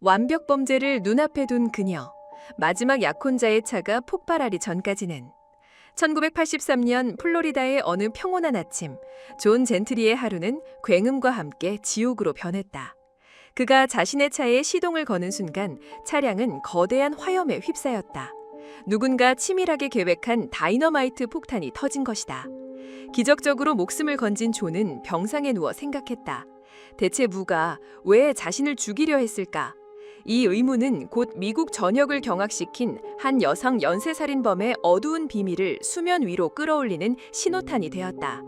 완벽 범죄를 눈앞에 둔 그녀. 마지막 약혼자의 차가 폭발하기 전까지는 1983년 플로리다의 어느 평온한 아침, 존 젠트리의 하루는 굉음과 함께 지옥으로 변했다. 그가 자신의 차에 시동을 거는 순간 차량은 거대한 화염에 휩싸였다. 누군가 치밀하게 계획한 다이너마이트 폭탄이 터진 것이다. 기적적으로 목숨을 건진 존은 병상에 누워 생각했다. 대체 무가 왜 자신을 죽이려 했을까? 이 의문은 곧 미국 전역을 경악시킨 한 여성 연쇄살인범의 어두운 비밀을 수면 위로 끌어올리는 신호탄이 되었다.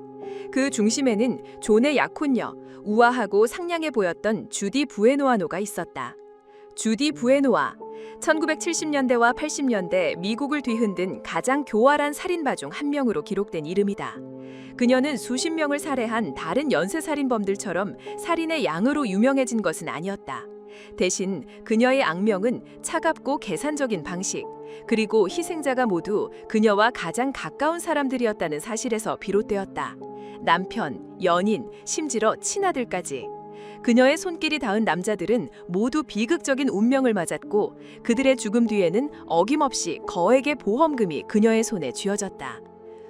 그 중심에는 존의 약혼녀, 우아하고 상냥해 보였던 주디 부에노아노가 있었다. 주디 부에노아, 1970년대와 80년대 미국을 뒤흔든 가장 교활한 살인마 중 한 명으로 기록된 이름이다. 그녀는 수십 명을 살해한 다른 연쇄살인범들처럼 살인의 양으로 유명해진 것은 아니었다. 대신 그녀의 악명은 차갑고 계산적인 방식, 그리고 희생자가 모두 그녀와 가장 가까운 사람들이었다는 사실에서 비롯되었다. 남편, 연인, 심지어 친아들까지. 그녀의 손길이 닿은 남자들은 모두 비극적인 운명을 맞았고 그들의 죽음 뒤에는 어김없이 거액의 보험금이 그녀의 손에 쥐어졌다.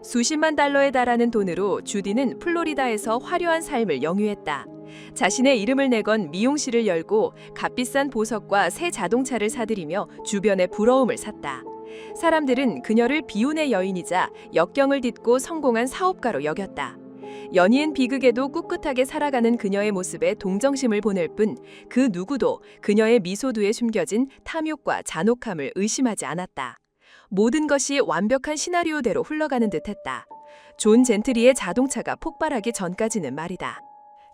수십만 달러에 달하는 돈으로 주디는 플로리다에서 화려한 삶을 영유했다. 자신의 이름을 내건 미용실을 열고 값비싼 보석과 새 자동차를 사들이며 주변의 부러움을 샀다. 사람들은 그녀를 비운의 여인이자 역경을 딛고 성공한 사업가로 여겼다. 연인 비극에도 꿋꿋하게 살아가는 그녀의 모습에 동정심을 보낼 뿐 그 누구도 그녀의 미소두에 숨겨진 탐욕과 잔혹함을 의심하지 않았다. 모든 것이 완벽한 시나리오대로 흘러가는 듯했다. 존 젠트리의 자동차가 폭발하기 전까지는 말이다.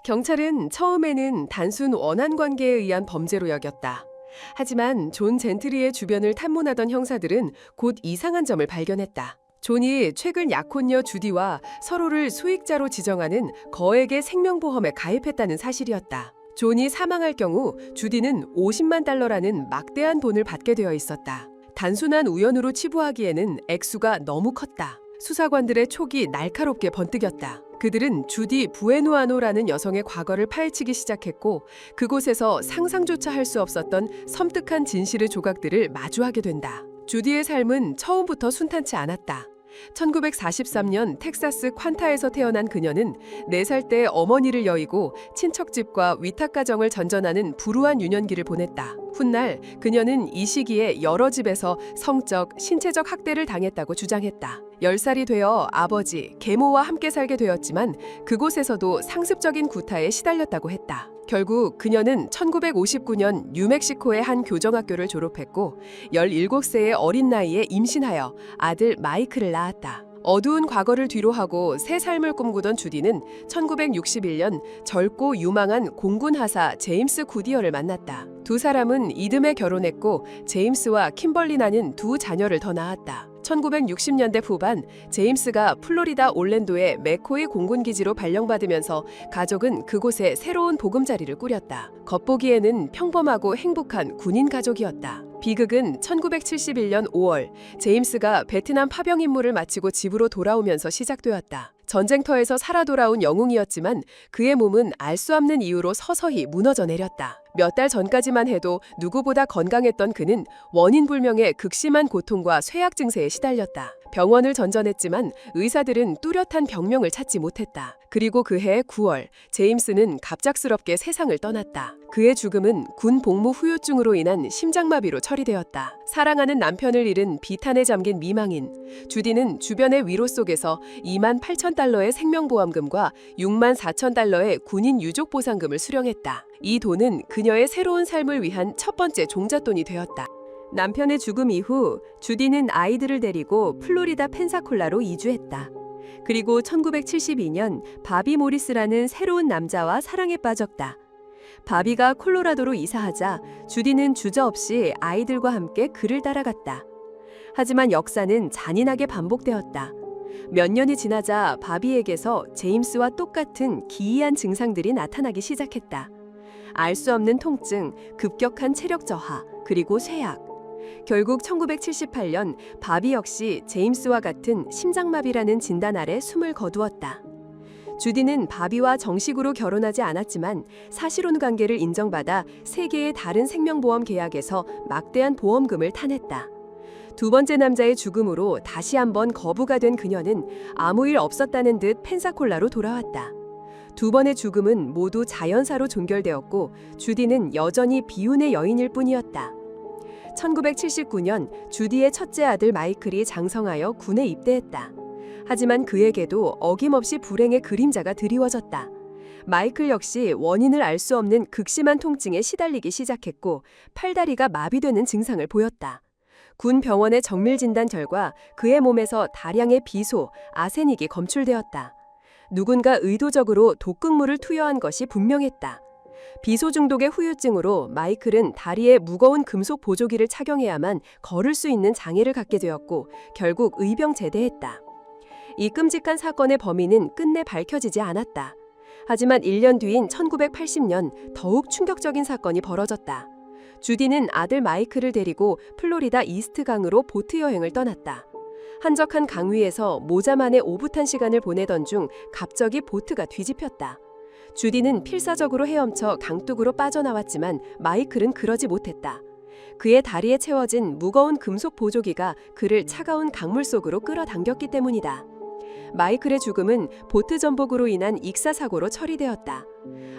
경찰은 처음에는 단순 원한 관계에 의한 범죄로 여겼다. 하지만 존 젠트리의 주변을 탐문하던 형사들은 곧 이상한 점을 발견했다. 존이 최근 약혼녀 주디와 서로를 수익자로 지정하는 거액의 생명보험에 가입했다는 사실이었다. 존이 사망할 경우 주디는 50만 달러라는 막대한 돈을 받게 되어 있었다. 단순한 우연으로 치부하기에는 액수가 너무 컸다. 수사관들의 촉이 날카롭게 번뜩였다. 그들은 주디 부에노아노라는 여성의 과거를 파헤치기 시작했고 그곳에서 상상조차 할 수 없었던 섬뜩한 진실의 조각들을 마주하게 된다. 주디의 삶은 처음부터 순탄치 않았다. 1943년 텍사스 콴타에서 태어난 그녀는 4살 때 어머니를 여의고 친척집과 위탁가정을 전전하는 불우한 유년기를 보냈다. 훗날 그녀는 이 시기에 여러 집에서 성적, 신체적 학대를 당했다고 주장했다. 10살이 되어 아버지, 계모와 함께 살게 되었지만 그곳에서도 상습적인 구타에 시달렸다고 했다. 결국 그녀는 1959년 뉴멕시코의 한 교정학교를 졸업했고 17세의 어린 나이에 임신하여 아들 마이크를 낳았다. 어두운 과거를 뒤로하고 새 삶을 꿈꾸던 주디는 1961년 젊고 유망한 공군 하사 제임스 구디어를 만났다. 두 사람은 이듬해 결혼했고 제임스와 킴벌리나는 두 자녀를 더 낳았다. 1960년대 후반 제임스가 플로리다 올랜도의 맥코이 공군기지로 발령받으면서 가족은 그곳에 새로운 보금자리를 꾸렸다. 겉보기에는 평범하고 행복한 군인 가족이었다. 비극은 1971년 5월 제임스가 베트남 파병 임무를 마치고 집으로 돌아오면서 시작되었다. 전쟁터에서 살아 돌아온 영웅이었지만 그의 몸은 알 수 없는 이유로 서서히 무너져 내렸다. 몇 달 전까지만 해도 누구보다 건강했던 그는 원인 불명의 극심한 고통과 쇠약 증세에 시달렸다. 병원을 전전했지만 의사들은 뚜렷한 병명을 찾지 못했다. 그리고 그해 9월 제임스는 갑작스럽게 세상을 떠났다. 그의 죽음은 군 복무 후유증으로 인한 심장마비로 처리되었다. 사랑하는 남편을 잃은 비탄에 잠긴 미망인 주디는 주변의 위로 속에서 2만 8천 달러의 생명보험금과 6만 4천 달러의 군인 유족 보상금을 수령했다. 이 돈은 그녀의 새로운 삶을 위한 첫 번째 종잣돈이 되었다. 남편의 죽음 이후 주디는 아이들을 데리고 플로리다 펜사콜라로 이주했다. 그리고 1972년 바비 모리스라는 새로운 남자와 사랑에 빠졌다. 바비가 콜로라도로 이사하자 주디는 주저없이 아이들과 함께 그를 따라갔다. 하지만 역사는 잔인하게 반복되었다. 몇 년이 지나자 바비에게서 제임스와 똑같은 기이한 증상들이 나타나기 시작했다. 알 수 없는 통증, 급격한 체력 저하, 그리고 쇠약. 결국 1978년 바비 역시 제임스와 같은 심장마비라는 진단 아래 숨을 거두었다. 주디는 바비와 정식으로 결혼하지 않았지만 사실혼 관계를 인정받아 세 개의 다른 생명보험 계약에서 막대한 보험금을 타냈다. 두 번째 남자의 죽음으로 다시 한번 거부가 된 그녀는 아무 일 없었다는 듯 펜사콜라로 돌아왔다. 두 번의 죽음은 모두 자연사로 종결되었고 주디는 여전히 비운의 여인일 뿐이었다. 1979년 주디의 첫째 아들 마이클이 장성하여 군에 입대했다. 하지만 그에게도 어김없이 불행의 그림자가 드리워졌다. 마이클 역시 원인을 알 수 없는 극심한 통증에 시달리기 시작했고 팔다리가 마비되는 증상을 보였다. 군 병원의 정밀 진단 결과 그의 몸에서 다량의 비소, 아세닉이 검출되었다. 누군가 의도적으로 독극물을 투여한 것이 분명했다. 비소 중독의 후유증으로 마이클은 다리에 무거운 금속 보조기를 착용해야만 걸을 수 있는 장애를 갖게 되었고 결국 의병 제대했다. 이 끔찍한 사건의 범인은 끝내 밝혀지지 않았다. 하지만 1년 뒤인 1980년 더욱 충격적인 사건이 벌어졌다. 주디는 아들 마이클을 데리고 플로리다 이스트강으로 보트 여행을 떠났다. 한적한 강 위에서 모자만의 오붓한 시간을 보내던 중 갑자기 보트가 뒤집혔다. 주디는 필사적으로 헤엄쳐 강둑으로 빠져나왔지만 마이클은 그러지 못했다. 그의 다리에 채워진 무거운 금속 보조기가 그를 차가운 강물 속으로 끌어당겼기 때문이다. 마이클의 죽음은 보트 전복으로 인한 익사 사고로 처리되었다.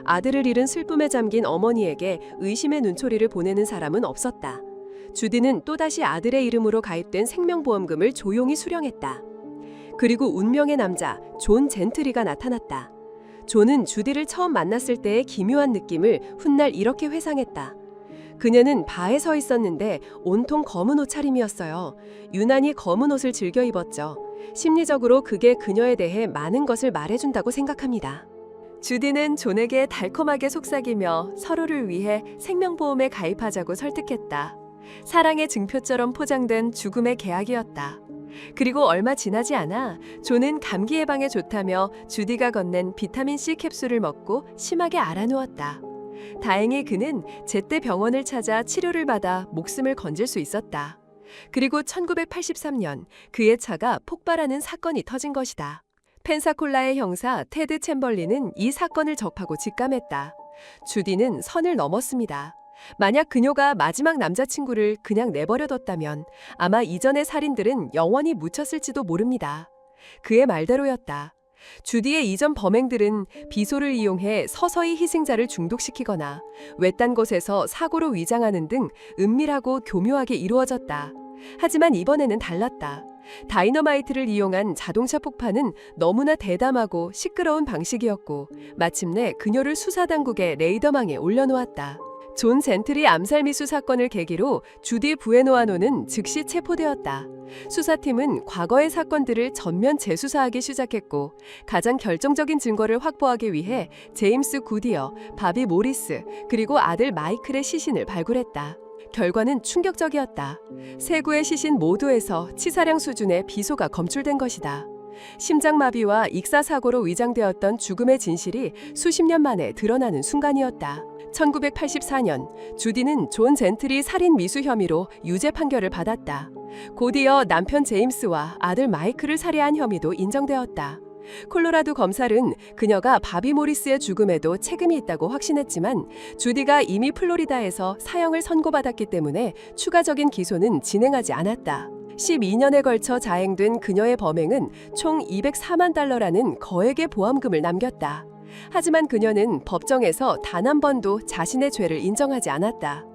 아들을 잃은 슬픔에 잠긴 어머니에게 의심의 눈초리를 보내는 사람은 없었다. 주디는 또다시 아들의 이름으로 가입된 생명보험금을 조용히 수령했다. 그리고 운명의 남자 존 젠트리가 나타났다. 존은 주디를 처음 만났을 때의 기묘한 느낌을 훗날 이렇게 회상했다. 그녀는 바에 서 있었는데 온통 검은 옷차림이었어요. 유난히 검은 옷을 즐겨 입었죠. 심리적으로 그게 그녀에 대해 많은 것을 말해준다고 생각합니다. 주디는 존에게 달콤하게 속삭이며 서로를 위해 생명보험에 가입하자고 설득했다. 사랑의 증표처럼 포장된 죽음의 계약이었다. 그리고 얼마 지나지 않아 존은 감기 예방에 좋다며 주디가 건넨 비타민C 캡슐을 먹고 심하게 알아누웠다. 다행히 그는 제때 병원을 찾아 치료를 받아 목숨을 건질 수 있었다. 그리고 1983년 그의 차가 폭발하는 사건이 터진 것이다. 펜사콜라의 형사 테드 챔벌린은 이 사건을 접하고 직감했다. 주디는 선을 넘었습니다. 만약 그녀가 마지막 남자친구를 그냥 내버려뒀다면 아마 이전의 살인들은 영원히 묻혔을지도 모릅니다. 그의 말대로였다. 주디의 이전 범행들은 비소를 이용해 서서히 희생자를 중독시키거나 외딴 곳에서 사고로 위장하는 등 은밀하고 교묘하게 이루어졌다. 하지만 이번에는 달랐다. 다이너마이트를 이용한 자동차 폭파는 너무나 대담하고 시끄러운 방식이었고 마침내 그녀를 수사당국의 레이더망에 올려놓았다. 존 젠틀이 암살 미수 사건을 계기로 주디 부에노아노는 즉시 체포되었다. 수사팀은 과거의 사건들을 전면 재수사하기 시작했고 가장 결정적인 증거를 확보하기 위해 제임스 구디어, 바비 모리스, 그리고 아들 마이클의 시신을 발굴했다. 결과는 충격적이었다. 세 구의 시신 모두에서 치사량 수준의 비소가 검출된 것이다. 심장마비와 익사사고로 위장되었던 죽음의 진실이 수십 년 만에 드러나는 순간이었다. 1984년 주디는 존 젠틀이 살인 미수 혐의로 유죄 판결을 받았다. 곧이어 남편 제임스와 아들 마이클을 살해한 혐의도 인정되었다. 콜로라도 검찰은 그녀가 바비 모리스의 죽음에도 책임이 있다고 확신했지만 주디가 이미 플로리다에서 사형을 선고받았기 때문에 추가적인 기소는 진행하지 않았다. 12년에 걸쳐 자행된 그녀의 범행은 총 204만 달러라는 거액의 보험금을 남겼다. 하지만 그녀는 법정에서 단 한 번도 자신의 죄를 인정하지 않았다.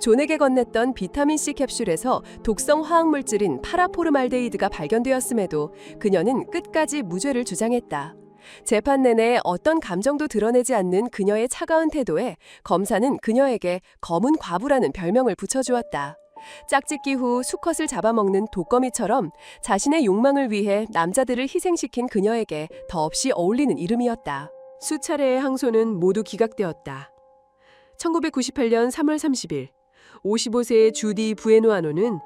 존에게 건넸던 비타민C 캡슐에서 독성 화학물질인 파라포르말데이드가 발견되었음에도 그녀는 끝까지 무죄를 주장했다. 재판 내내 어떤 감정도 드러내지 않는 그녀의 차가운 태도에 검사는 그녀에게 검은 과부라는 별명을 붙여주었다. 짝짓기 후 수컷을 잡아먹는 독거미처럼 자신의 욕망을 위해 남자들을 희생시킨 그녀에게 더없이 어울리는 이름이었다. 수차례의 항소는 모두 기각되었다. 1998년 3월 30일 55세의 주디 부에노아노는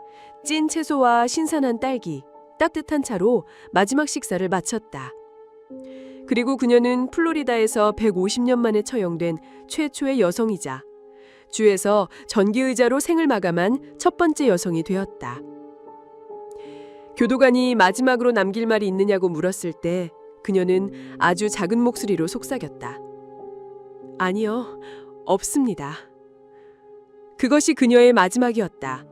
찐 채소와 신선한 딸기, 따뜻한 차로 마지막 식사를 마쳤다. 그리고 그녀는 플로리다에서 150년 만에 처형된 최초의 여성이자 주에서 전기의자로 생을 마감한 첫 번째 여성이 되었다. 교도관이 마지막으로 남길 말이 있느냐고 물었을 때 그녀는 아주 작은 목소리로 속삭였다. 아니요, 없습니다. 그것이 그녀의 마지막이었다.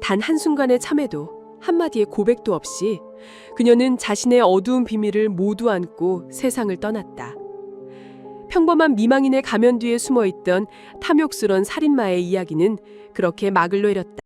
단 한순간의 참에도 한마디의 고백도 없이 그녀는 자신의 어두운 비밀을 모두 안고 세상을 떠났다. 평범한 미망인의 가면 뒤에 숨어 있던 탐욕스런 살인마의 이야기는 그렇게 막을 내렸다.